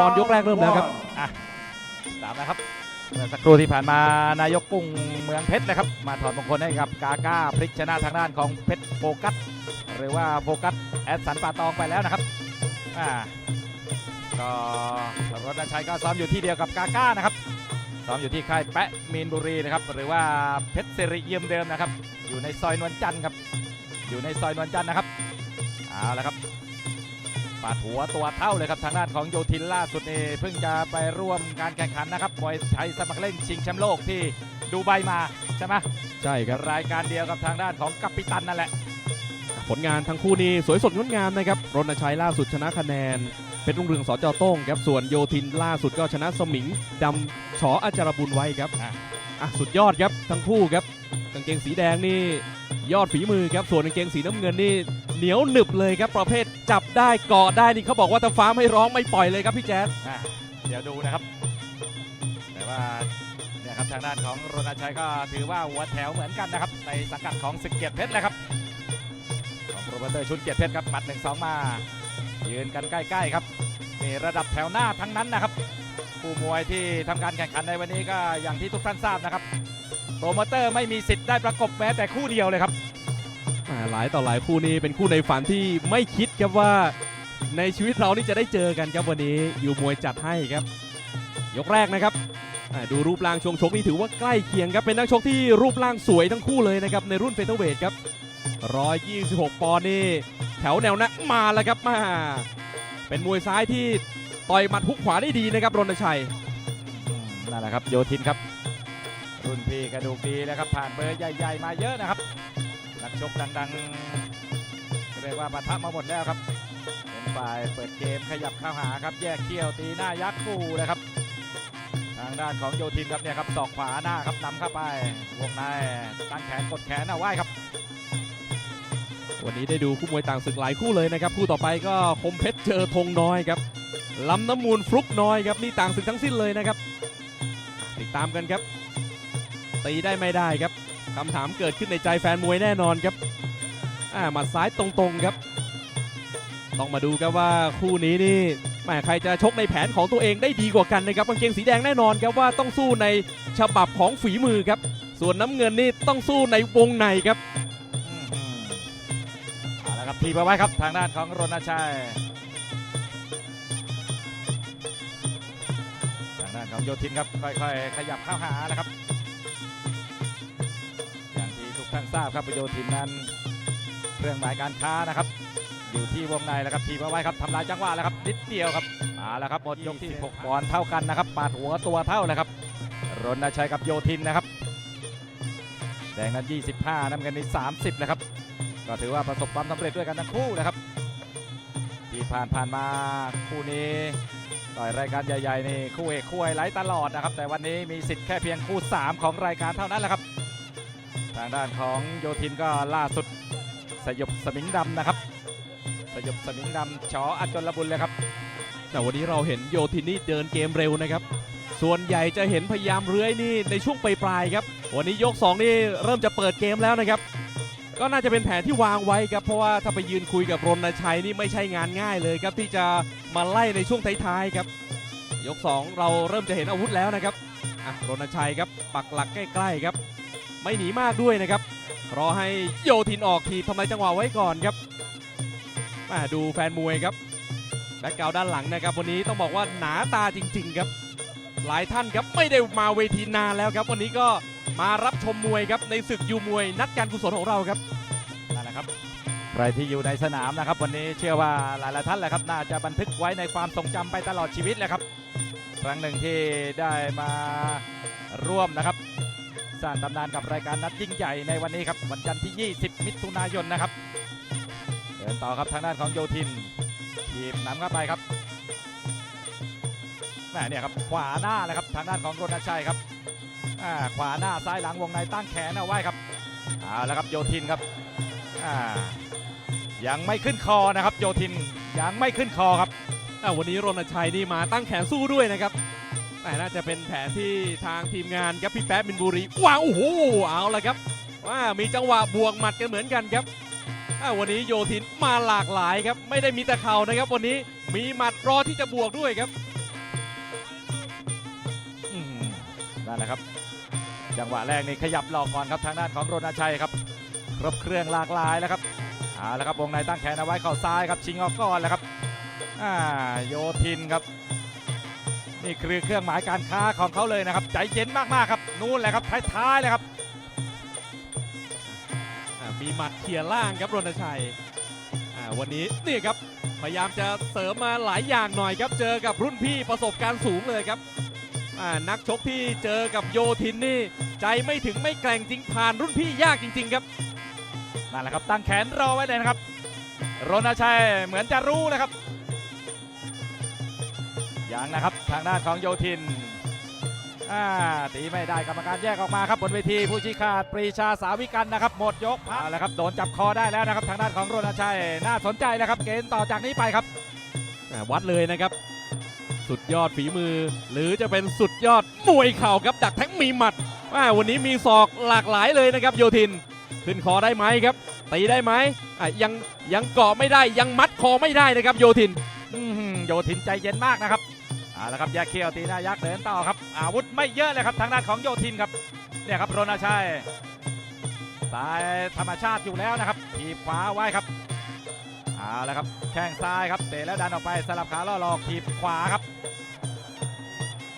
ปอนยกแรกเริ่มแล้วครับอะตามนะครับเมื่อสักครู่ที่ผ่านมานายกกุ้งเมืองเพชรนะครับ มาถอดมงคลให้กับกาก้าพลิกชนะทางด้านของเพชรโฟกัสหรือว่าโฟกัสแอดสันป่าตองไปแล้วนะครับอ่าก็รถชัยก็ซ้อมอยู่ที่เดียวกับกาก้านะครับซ้อมอยู่ที่ค่ายแปะมีนบุรีนะครับหรือว่าเพชรสิริเยี่ยมเดิมนะครับ อยู่ในซอยนวลจันทร์ครับอยู่ในซอยนวลจันทร์นะครับเอาละครับ ปาดหัวตัวเท่าเลยครับทางด้านของโยธินล่าสุดนี่เพิ่งจะไปร่วมการแข่งขันนะครับมวยไทยสมัครเล่นชิงแชมป์โลกที่ดูไบมาใช่ไหมใช่ครับรายการเดียวกับทางด้านของกัปปิตันนั่นแหละ ผลงานทั้งคู่นี้สวยสดงดงามนะครับรณชัยล่าสุดชนะคะแนนเพชรรุ่งเรืองสจโต้งครับส่วนโยธินล่าสุดก็ชนะสมิงดำฉออาจารบุญไว้ครับอะอะสุดยอดครับทั้งคู่ครับ กางเกงสีแดงนี่ยอดฝีมือครับส่วนกางเกงสีน้ำเงินนี่เหนียวหนึบเลยครับประเภทจับได้เกาะได้นี่เขาบอกว่าถ้าฟ้าไม่ร้องไม่ปล่อยเลยครับพี่แจ๊ดเดี๋ยวดูนะครับ แต่ว่าเนี่ยครับทางด้านของรณชัยก็ถือว่าหัวแถวเหมือนกันนะครับ ในสังกัดของศึกเกียรติเพชรนะครับของโปรโมเตอร์ชุดเกียรติเพชรครับหมัดหนึ่งสองมา ยืนกันใกล้ๆครับนี่ระดับแถวหน้าทั้งนั้นนะครับ ผู้มวยที่ทำการแข่งขันในวันนี้ก็อย่างที่ทุกท่านทราบนะครับ โปรโมเตอร์ไม่มีสิทธิ์ได้ประกบแม้แต่คู่เดียวเลยครับอ่าหลายต่อหลายคู่นี้เป็นคู่ในฝันที่ไม่คิดครับว่าในชีวิตเรานี่จะได้เจอกันครับวันนี้อยู่มวยจัดให้ครับ ยกแรกนะครับอ่าดูรูปร่างช่วงชกนี่ถือว่าใกล้เคียงครับเป็นนักชกที่รูปร่างสวยทั้งคู่เลยนะครับในรุ่นเฟเธอร์เวทครับ 126 ปอนด์นี่แถวแนวหนะมาแล้วครับมาเป็นมวยซ้ายที่ต่อยหมัดฮุกขวาได้ดีนะครับรณชัยนั่นแหละครับโยทินครับ รุ่นพี่กระดูกดีนะครับ ผ่านเบอร์ใหญ่ๆมาเยอะนะครับ นักชกดังๆเรียกว่าปะทะมาหมดแล้วครับเป็นฝ่ายเปิดเกมขยับเข้าหาครับ แยกเขี้ยวตีหน้ายักษ์คู่เลยครับ ทางด้านของโยทินครับเนี่ยครับศอกขวาหน้าครับนำเข้าไปวงในตั้งแขนกดแขนเอาไว้ครับวันนี้ได้ดูคู่มวยต่างศึกหลายคู่เลยนะครับ คู่ต่อไปก็คมเพชรเจอธงน้อยครับลำน้ำมูลฟลุกน้อยครับนี่ต่างศึกทั้งสิ้นเลยนะครับ ติดตามกันครับ ตีได้ไม่ได้ครับคำถามเกิดขึ้นในใจแฟนมวยแน่นอนครับอ่าหมัดซ้ายตรงๆครับ ต้องมาดูครับว่าคู่นี้นี่แหมใครจะชกในแผนของตัวเองได้ดีกว่ากันนะครับกางเกงสีแดงแน่นอนครับว่าต้องสู้ในฉบับของฝีมือครับ ส่วนน้ำเงินนี่ต้องสู้ในวงในครับเอาละครับทีบเอาไว้ครับทางด้านของรณชัยทางด้านของโยทินครับค่อยๆ ขยับเข้าหาแล้วครับ ที่ทุกท่านทราบครับโยทินนั้นเครื่องหมายการค้านะครับ อยู่ที่วงในแล้วครับทีบเอาไว้ครับทำลายจังหวะแล้วครับนิดเดียวครับมาแล้วครับหมดยกที่16ปอนด์เท่ากันนะครับปาดหัวตัวเท่าเลยครับรณชัยกับโยทินนะครับแดงนั้น 25น้ำเงินนี่30นะครับก็ถือว่าประสบความสำเร็จด้วยกันทั้งคู่นะครับ ที่ผ่านผ่านมาคู่นี้ต่อยรายการใหญ่ๆนี่คู่เอกคู่ไฮไลท์ตลอดนะครับ แต่วันนี้มีสิทธิ์แค่เพียงคู่ 3 ของรายการเท่านั้นแหละครับ ทางด้านของโยทินก็ล่าสุดสยบสมิงดำนะครับ สยบสมิงดำชออัจจนระบุญเลยครับ แต่วันนี้เราเห็นโยทินนี่เดินเกมเร็วนะครับ ส่วนใหญ่จะเห็นพยายามเลื้อยนี่ในช่วงปลายๆครับ วันนี้ยก 2 นี่เริ่มจะเปิดเกมแล้วนะครับ ก็น่าจะเป็นแผนที่วางไว้ครับ เพราะว่าถ้าไปยืนคุยกับรณชัยนี่ไม่ใช่งานง่ายเลยครับที่จะมาไล่ในช่วงท้ายๆครับ ยก 2 เราเริ่มจะเห็นอาวุธแล้วนะครับอะรณชัยครับปักหลักใกล้ๆครับ ไม่หนีมากด้วยนะครับ รอให้โยทินออกทีทำลายจังหวะไว้ก่อนครับมาดูแฟนมวยครับแบ็กกราวด้านหลังนะครับวันนี้ต้องบอกว่าหนาตาจริง ๆครับ หลายท่านครับไม่ได้มาเวทีนานแล้วครับ วันนี้ก็มารับชมมวยครับในศึกยูมวยนัดการกุศลของเราครับนั่นแหละครับใครที่อยู่ในสนามนะครับ วันนี้เชื่อว่าหลายๆท่านแหละครับ น่าจะบันทึกไว้ในความทรงจำไปตลอดชีวิตแหละครับ ครั้งหนึ่งที่ได้มาร่วมนะครับ สร้างตำนานกับรายการนัดยิ่งใหญ่ในวันนี้ครับวันจันทร์ที่ 20 มิถุนายนนะครับเดินต่อครับทางด้านของโยทินทีบนำเข้าไปครับแม่เนี่ยครับขวาหน้าเลยครับทางด้านของรณชัยครับอ่าขวาหน้าซ้ายหลังวงในตั้งแขนเอาไว้ครับเอาแล้วครับโยทินครับอ่ายังไม่ขึ้นคอนะครับโยทินยังไม่ขึ้นคอครับวันนี้รณชัยนี่มาตั้งแขนสู้ด้วยนะครับ น่าจะเป็นแผนที่ทางทีมงานครับพี่แป๊บบินบุรีว้าวโอ้โหเอาละครับว่ามีจังหวะบวกหมัดกันเหมือนกันครับวันนี้โยธินมาหลากหลายครับ ไม่ได้มีแต่เข่านะครับ วันนี้มีหมัดรอที่จะบวกด้วยครับนั่นแหละครับ จังหวะแรกนี่ขยับหลอกก่อนครับทางด้านของรณชัยครับครบเครื่องหลากหลายแล้วครับเอาละครับวงในตั้งแขนเอาไว้เข่าซ้ายครับชิงออกก่อนแล้วครับโยธินครับ นี่คือเครื่องหมายการค้าของเขาเลยนะครับ ใจเย็นมากๆครับ นู่นแหละครับท้ายๆเลยครับ มีหมัดเขี่ยล่างครับรณชัยวันนี้นี่ครับพยายามจะเสริมมาหลายอย่างหน่อยครับ เจอกับรุ่นพี่ประสบการณ์สูงเลยครับนักชกที่เจอกับโยทินนี่ ใจไม่ถึงไม่แกร่งจริงผ่านรุ่นพี่ยากจริง ๆ ครับนั่นแหละครับตั้งแขนรอไว้เลยนะครับรณชัยเหมือนจะรู้นะครับ ยังนะครับทางด้านของโยทินอ่าตีไม่ได้กรรมการแยกออกมาครับบนเวทีผู้ชี้ขาดปรีชาสาวิกันนะครับหมดยกเอาละครับโดนจับคอได้แล้วนะครับ ทางด้านของรณชัยน่าสนใจแล้วครับ เกมต่อจากนี้ไปครับอ่าวัดเลยนะครับ สุดยอดฝีมือ หรือจะเป็นสุดยอดมวยเข่าครับดักแท็งมีหมัดอ่าวันนี้มีศอกหลากหลายเลยนะครับ โยทินขึ้นคอได้ไหมครับตีได้ไหมอะยังยังเกาะไม่ได้ยังมัดคอไม่ได้นะครับ โยทินอื้อหือโยทินใจเย็นมากนะครับ เอาละครับแยกเขี้ยวตีหน้ายักษ์เดินต่อครับ อาวุธไม่เยอะเลยครับทางด้านของโยทินครับเนี่ยครับโรณชัยสายธรรมชาติอยู่แล้วนะครับทีบขวาไว้ครับเอาละครับแข้งซ้ายครับเตะแล้วดันออกไปสลับขาล่อหลอกทีบขวาครับ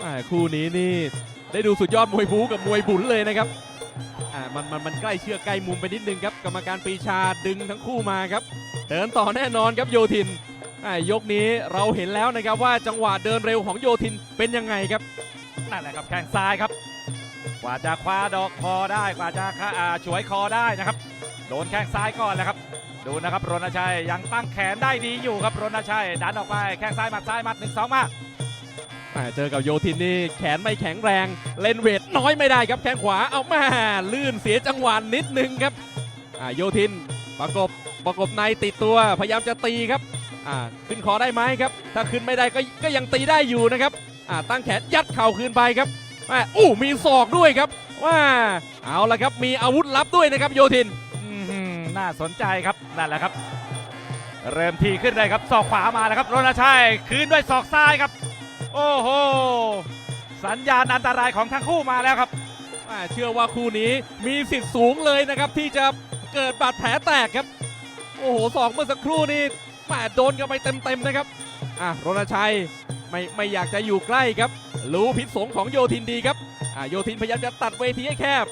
อ่าคู่นี้นี่ได้ดูสุดยอดมวยบู๊กับมวยบุญเลยนะครับอ่ามันมันมันใกล้เชือกใกล้มุมไปนิดนึงครับกรรมการปีชาดึงทั้งคู่มาครับ เดินต่อแน่นอนครับโยทิน ยกนี้เราเห็นแล้วนะครับว่าจังหวะเดินเร็วของโยทินเป็นยังไงครับนั่นแหละครับแข้งซ้ายครับ กว่าจะคว้าดอกคอได้กว่าจะฆ่าอ่าฉวยคอได้นะครับ โดนแข้งซ้ายก่อนแหละครับ ดูนะครับรณชัยยังตั้งแขนได้ดีอยู่ครับรณชัยดันออกไปแข้งซ้ายหมัดซ้ายหมัดหนึ่งสองมาอ่าเจอกับโยทินนี่แขนไม่แข็งแรง เล่นเวทน้อยไม่ได้ครับแข้งขวาเอาแม่ลื่นเสียจังหวะนิดนึงครับอ่าโยทินประกบประกบในติดตัวพยายามจะตีครับ อ่าขึ้นคอได้ไหมครับ ถ้าขึ้นไม่ได้ก็ก็ยังตีได้อยู่นะครับอ่าตั้งแขนยัดเข่าคืนไปครับแม่อู้มีศอกด้วยครับว่าเอาละครับมีอาวุธลับด้วยนะครับโยทินอื้อหือน่าสนใจครับนั่นแหละครับ เริ่มทีขึ้นเลยครับศอกขวามาแล้วครับรณชัยคืนด้วยศอกซ้ายครับ โอ้โหสัญญาณอันตรายของทั้งคู่มาแล้วครับอ่าเชื่อว่าคู่นี้มีสิทธิ์สูงเลยนะครับที่จะเกิดบาดแผลแตกครับ โอ้โหสองเมื่อสักครู่นี้ แม่โดนกันไปเต็มๆนะครับอะรณชัยไม่ไม่อยากจะอยู่ใกล้ครับ รู้พิษสงของโยทินดีครับอ่าโยทินพยายามจะตัดเวทีให้แคบ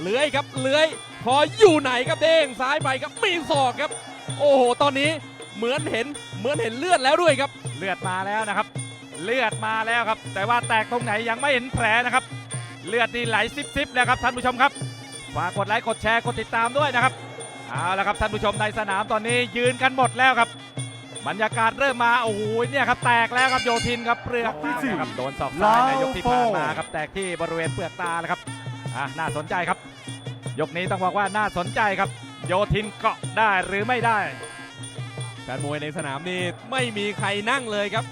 เลื้อยครับเลื้อย พออยู่ไหนครับเด้งซ้ายไปครับมีศอกครับ โอ้โหตอนนี้เหมือนเห็นเหมือนเห็นเลือดแล้วด้วยครับ เลือดมาแล้วนะครับ เลือดมาแล้วครับ แต่ว่าแตกตรงไหนยังไม่เห็นแผลนะครับ เลือดนี่ไหลซิบๆแล้วครับท่านผู้ชมครับฝากกดไลค์กดแชร์กดติดตามด้วยนะครับ เอาละครับท่านผู้ชมในสนามตอนนี้ยืนกันหมดแล้วครับ บรรยากาศเริ่มมาโอ้โหเนี่ยครับแตกแล้วครับโยทินครับเปลือกตาครับโดนศอกซ้ายในยกที่ผ่านมาครับแตกที่บริเวณเปลือกตาแล้วครับอะน่าสนใจครับ ยกนี้ต้องบอกว่าน่าสนใจครับ โยทินเกาะได้หรือไม่ได้แฟนมวยในสนามนี่ไม่มีใครนั่งเลยครับ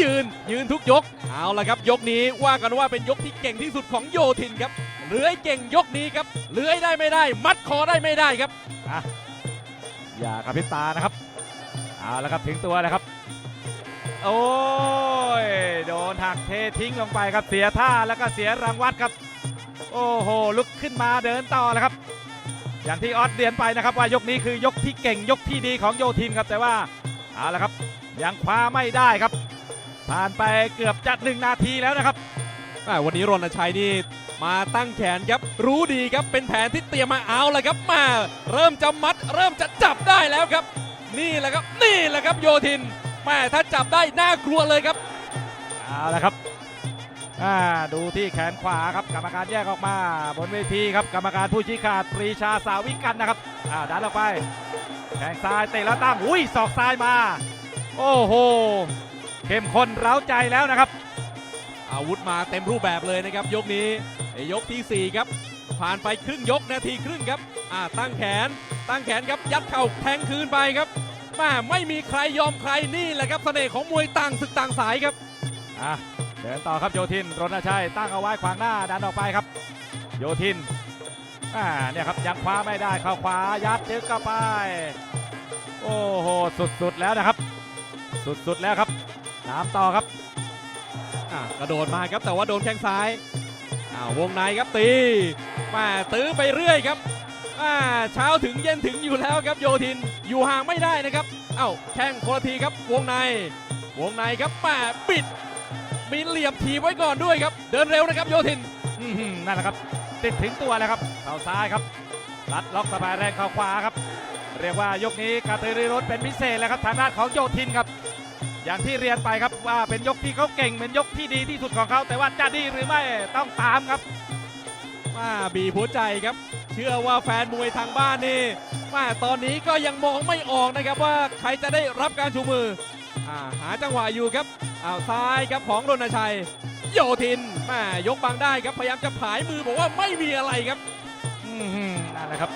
ยืนยืนทุกยกเอาละครับ ยกนี้ว่ากันว่าเป็นยกที่เก่งที่สุดของโยทินครับ เลื้อยเก่งยกนี้ครับเลื้อยได้ไม่ได้ มัดคอได้ไม่ได้ครับอะอย่ากระพริบตานะครับเอาละครับถึงตัวแล้วครับ โอ้ยโดนหักเททิ้งลงไปครับเสียท่าแล้วก็เสียรางวัลครับ โอ้โหลุกขึ้นมาเดินต่อแล้วครับ อย่างที่ออสเรียนไปนะครับว่ายกนี้คือยกที่เก่งยกที่ดีของโยทินครับแต่ว่าเอาละครับยังคว้าไม่ได้ครับ ผ่านไปเกือบจะหนึ่งนาทีแล้วนะครับ วันนี้รณชัยนี่มาตั้งแขนครับ รู้ดีครับเป็นแผนที่เตรียมมาเอาละครับมา เริ่มจะมัด เริ่มจะจับได้แล้วครับ นี่แหละครับนี่แหละครับโยทินแม่ถ้าจับได้น่ากลัวเลยครับเอาละครับดูที่แขนขวาครับกรรมการแยกออกมาบนเวทีครับกรรมการผู้ชี้ขาดปรีชาสาวิกันนะครับอ่าดันออกไปแข้งซ้ายเตะแล้วตั้งอุ้ยศอกซ้ายมา โอ้โหเข้มข้นเร้าใจแล้วนะครับ อาวุธมาเต็มรูปแบบเลยนะครับ ยกนี้ยกทีสี่ 4 ครับ ผ่านไปครึ่งยกนาทีครึ่งครับอ่าตั้งแขน ตั้งแขนครับยัดเข่าแทงคืนไปครับแม่ไม่มีใครยอมใครนี่แหละครับเสน่ห์ของมวยต่างศึกต่างสายครับอะเดินต่อครับโยทินรณชัยตั้งเอาไว้ขวางหน้าดันออกไปครับ โยทินอ่าเนี่ยครับยังคว้าไม่ได้เข้าขวายัดยึกเข้าไป โอ้โหสุดๆแล้วนะครับ สุดๆแล้วครับตามต่อครับ อะกระโดดมาครับแต่ว่าโดนแข้งซ้ายอ้าววงในครับตีมาตื้อไปเรื่อยครับอ่าเช้าถึงเย็นถึงอยู่แล้วครับโยทินอยู่ห่างไม่ได้นะครับเอ้าแข้งคนละทีครับวงใน วงในครับมาปิด มีเหลี่ยมทีไว้ก่อนด้วยครับ เดินเร็วนะครับโยทินอื้อหือนั่นแหละครับ ติดถึงตัวแล้วครับเข่าซ้ายครับลัดล็อกสบายแรงเข่าขวาครับ เรียกว่ายกนี้กาเตอรีรถเป็นพิเศษแล้วครับทางด้านของโยทินครับ อย่างที่เรียนไปครับว่าเป็นยกที่เขาเก่งเป็นยกที่ดีที่สุดของเขาแต่ว่าจะดีหรือไม่ต้องตามครับมาบีหัวใจครับ เชื่อว่าแฟนมวยทางบ้านนี่มาตอนนี้ก็ยังมองไม่ออกนะครับว่าใครจะได้รับการชูมืออาหาจังหวะอยู่ครับอ้าวซ้ายครับของรณชัย โยทินมายกบังได้ครับพยายามจะผายมือบอกว่าไม่มีอะไรครับอื้อหือนั่นแหละครับ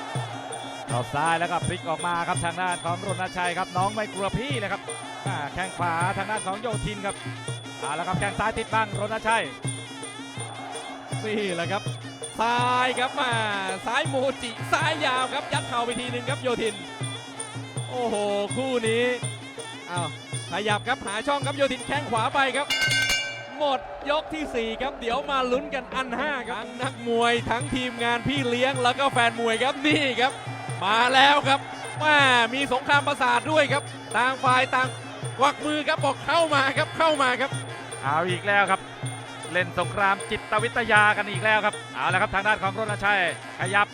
เข่าซ้ายแล้วก็พลิกออกมาครับทางด้านของรณชัยครับน้องไม่กลัวพี่เลยครับอ่าแข้งขวาทางด้านของโยทินครับเอาละครับแข้งซ้ายติดบ้างรณชัยนี่แหละครับซ้ายครับมาซ้ายโมจิซ้ายยาวครับยัดเข่าไปทีหนึ่งครับโยทิน โอ้โหคู่นี้อ้าวขยับครับหาช่องครับโยทินแข้งขวาไปครับ หมดยกทีสี่ 4 ครับเดี๋ยวมาลุ้นกันอัน 5 ครับทั้งนักมวยทั้งทีมงานพี่เลี้ยงแล้วก็แฟนมวยครับนี่ครับ มาแล้วครับว่ามีสงครามประสาทด้วยครับ ต่างฝ่ายต่างกวักมือครับบอกเข้ามาครับเข้ามาครับ เอาอีกแล้วครับ เล่นสงครามจิตวิทยากันอีกแล้วครับเอาละครับทางด้านของรณชัยขยับ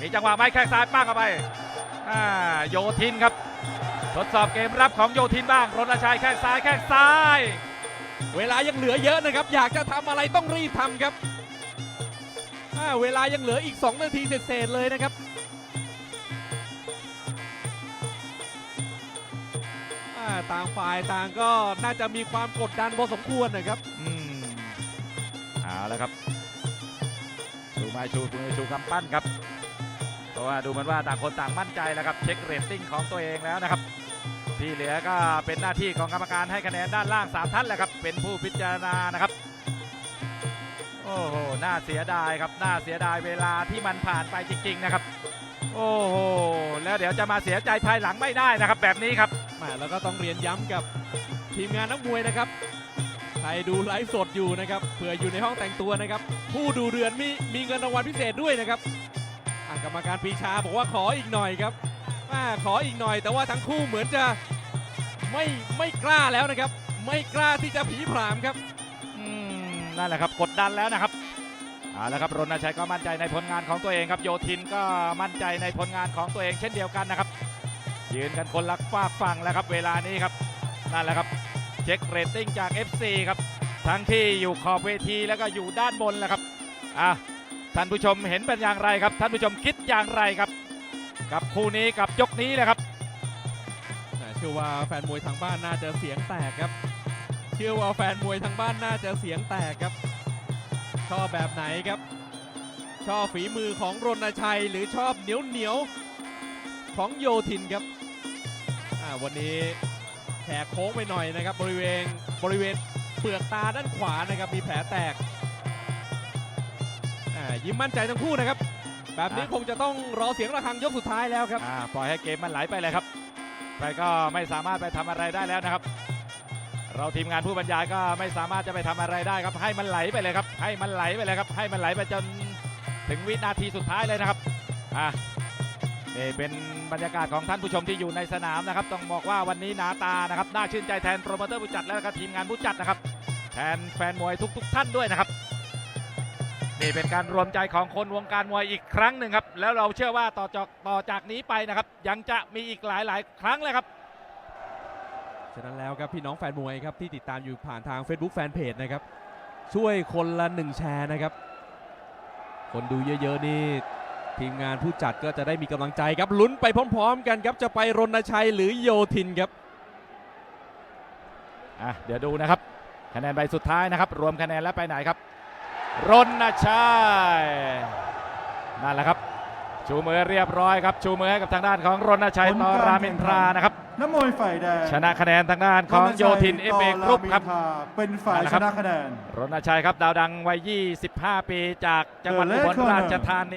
มีจังหวะไม้แข้งซ้ายป้างเข้าไปอ่าโยทินครับ ทดสอบเกมรับของโยทินบ้างรณชัยแข้งซ้ายแข้งซ้าย เวลายังเหลือเยอะนะครับ อยากจะทำอะไรต้องรีบทำครับอ่าเวลายังเหลืออีก 2 นาทีเศษๆเลยนะครับ ต่างฝ่ายต่างก็น่าจะมีความกดดันพอสมควรนะครับอืมเอาละครับ ชูไม้ชูมือชูกำปั้นครับ เพราะว่าดูเหมือนว่าต่างคนต่างมั่นใจแล้วครับ เช็คเรตติ้งของตัวเองแล้วนะครับ ที่เหลือก็เป็นหน้าที่ของกรรมการให้คะแนนด้านล่าง 3 ท่านแหละครับ เป็นผู้พิจารณานะครับ โอ้โห น่าเสียดายครับ น่าเสียดายเวลาที่มันผ่านไปจริง ๆ นะครับ โอ้โหแล้วเดี๋ยวจะมาเสียใจภายหลังไม่ได้นะครับ แบบนี้ครับแหมาแล้วก็ต้องเรียนย้ำกับทีมงานนักมวยนะครับใครดูไลฟ์สดอยู่นะครับเผื่ออยู่ในห้องแต่งตัวนะครับ ผู้ดูเดือนมีมีเงินรางวัลพิเศษด้วยนะครับอะกรรมการปรีชาบอกว่าขออีกหน่อยครับอ่าขออีกหน่อย แต่ว่าทั้งคู่เหมือนจะไม่ไม่กล้าแล้วนะครับ ไม่กล้าที่จะผีผลามครับอืมนั่นแหละครับกดดันแล้วนะครับ เอาละครับรณชัยก็มั่นใจในผลงานของตัวเองครับโยทินก็มั่นใจในผลงานของตัวเองเช่นเดียวกันนะครับ ยืนกันคนละฝากฝั่งแล้วครับเวลานี้ครับนั่นแหละครับเช็คเรตติ้งจาก FC ครับทั้งที่อยู่ขอบเวทีแล้วก็อยู่ด้านบนแหละครับอะท่านผู้ชมเห็นเป็นอย่างไรครับ ท่านผู้ชมคิดอย่างไรครับ กับคู่นี้กับยกนี้เลยครับเชื่อว่าแฟนมวยทางบ้านน่าจะเสียงแตกครับ เชื่อว่าแฟนมวยทางบ้านน่าจะเสียงแตกครับ ชอบแบบไหนครับ ชอบฝีมือของรณชัยหรือชอบเหนียวเหนียวๆของโยทินครับอ่าวันนี้แขกโค้งไปหน่อยนะครับ บริเวณบริเวณเปลือกตาด้านขวานะครับมีแผลแตกอ่ายิ้มมั่นใจทั้งคู่นะครับ แบบนี้อะคงจะต้องรอเสียงระฆังยกสุดท้ายแล้วครับอ่าปล่อยให้เกมมันไหลไปเลยครับใครก็ไม่สามารถไปทำอะไรได้แล้วนะครับ เราทีมงานผู้บรรยายก็ไม่สามารถจะไปทำอะไรได้ครับ ให้มันไหลไปเลยครับ ให้มันไหลไปเลยครับ ให้มันไหลไปจนถึงวินาทีสุดท้ายเลยนะครับอ่านี่เป็นบรรยากาศของท่านผู้ชมที่อยู่ในสนามนะครับ ต้องบอกว่าวันนี้หนาตานะครับน่าชื่นใจแทนโปรโมเตอร์ผู้จัดและก็ทีมงานผู้จัดนะครับ แทนแฟนมวยทุก ๆท่านด้วยนะครับนี่เป็นการรวมใจของคนวงการมวยอีกครั้งหนึ่งครับ แล้วเราเชื่อว่าต่อจากต่อจากนี้ไปนะครับ ยังจะมีอีกหลายหลายๆครั้งเลยครับ ฉะนั้นแล้วครับพี่น้องแฟนมวยครับที่ติดตามอยู่ผ่านทาง Facebook Fanpage นะครับช่วยคนละหนึ่งแชร์นะครับ คนดูเยอะๆนี่ทีมงานผู้จัดก็จะได้มีกำลังใจครับลุ้นไปพร้อมๆ กันครับจะไปรณชัยหรือโยทินครับอะเดี๋ยวดูนะครับคะแนนใบสุดท้ายนะครับ รวมคะแนนแล้วไปไหนครับ รณชัยนั่นแหละครับ ชูมือเรียบร้อยครับ ชูมือให้กับทางด้านของรณชัยผลต่อการรามอินทราแข่งขันนะครับน้ำมวยฝ่ายแดงชนะคะแนนทางด้านของโยทินเอเบกรุ๊ปครับต่อามอินทราเป็นฝ่ายนั่นแหละคชรับนะคะแนนรณชัยครับดาวดังวัย 25 ปีจากจังหวัด The อุบล Red Corner ราชธานี